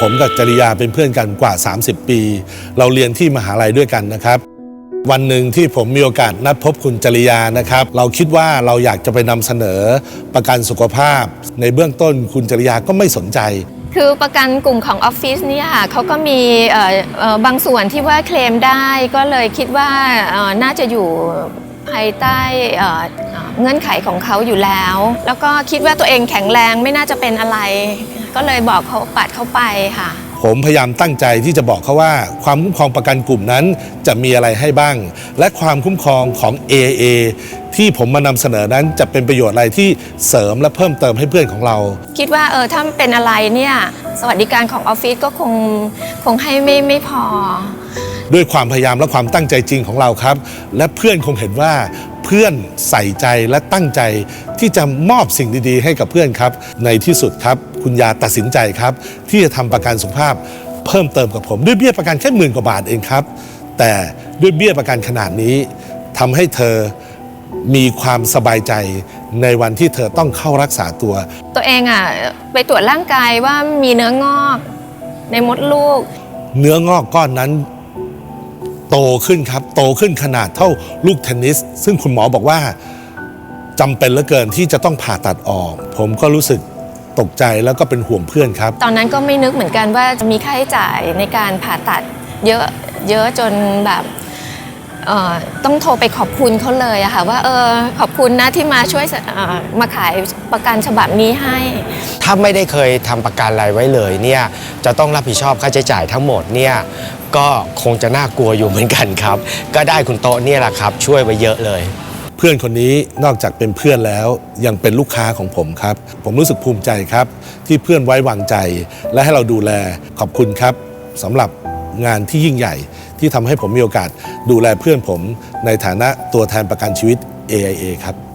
ผมกับจริยาเป็นเพื่อนกันกว่า 30 ปี เราเรียนที่มหาลัยด้วยกันนะครับวันหนึ่งที่ผมมีโอกาสนัดพบคุณจริยานะครับ เราคิดว่าเราอยากจะไปนำเสนอประกันสุขภาพ ในเบื้องต้นคุณจริยาก็ไม่สนใจ คือประกันกลุ่มของออฟฟิศเนี่ยค่ะเขาก็มีเอ่อบางส่วนที่ว่าเคลมได้ ก็เลยคิดว่าน่าจะอยู่ ภายใต้เอ่อเอ่อเงื่อนไขของเขาอยู่แล้ว แล้วก็คิดว่าตัวเองแข็งแรงไม่น่าจะเป็นอะไร ก็เลยบอกเขาปัดเข้าไปค่ะ ผมพยายามตั้งใจที่จะบอกเขาว่า ความคุ้มครองประกันกลุ่มนั้นจะมีอะไรให้บ้าง และความคุ้มครองของ AA ที่ผมมานำเสนอนั้นจะเป็นประโยชน์อะไรที่เสริมและเพิ่มเติมให้เพื่อนของเรา คิดว่าเออถ้าเป็นอะไรเนี่ยสวัสดิการของออฟฟิศก็คงคงให้ไม่ไม่พอ ด้วยความพยายามและความตั้งใจจริงของเราครับ และเพื่อนคงเห็นว่าเพื่อนใส่ใจและตั้งใจที่จะมอบสิ่งดีๆ ให้กับเพื่อนครับ ในที่สุดครับ คุณยาตัดสินใจครับ ที่จะทำประกันสุขภาพเพิ่มเติมกับผม ด้วยเบี้ยประกันแค่หมื่นกว่าบาทเองครับ แต่ด้วยเบี้ยประกันขนาดนี้ทำให้เธอมีความสบายใจในวันที่เธอต้องเข้ารักษาตัว ตัวเองอะไปตรวจร่างกายว่ามีเนื้องอกในมดลูก เนื้องอกก้อนนั้น โตขึ้นครับ โตขึ้นขนาดเท่าลูกเทนนิส ซึ่งคุณหมอบอกว่าจำเป็นเหลือเกินที่จะต้องผ่าตัดออก ผมก็รู้สึกตกใจแล้วก็เป็นห่วงเพื่อนครับ ตอนนั้นก็ไม่นึกเหมือนกันว่าจะมีค่าใช้จ่ายในการผ่าตัดเยอะเยอะจนแบบ ต้องโทรไปขอบคุณเขาเลยอะค่ะว่าเออขอบคุณนะที่มาช่วยเอ่อมาขายประกันฉบับนี้ให้ ถ้าไม่ได้เคยทำประกันอะไรไว้เลยเนี่ยจะต้องรับผิดชอบค่าใช้จ่ายทั้งหมดเนี่ยก็คงจะน่ากลัวอยู่เหมือนกันครับ ก็ได้คุณโต๊ะเนี่ยแหละครับ ช่วยไว้เยอะเลย เพื่อนคนนี้นอกจากเป็นเพื่อนแล้วยังเป็นลูกค้าของผมครับ ผมรู้สึกภูมิใจครับ ที่เพื่อนไว้วางใจ และให้เราดูแลขอบคุณครับสำหรับ งานที่ยิ่งใหญ่ ที่ทำให้ผมมีโอกาสดูแลเพื่อนผม ในฐานะตัวแทนประกันชีวิต AIA ครับ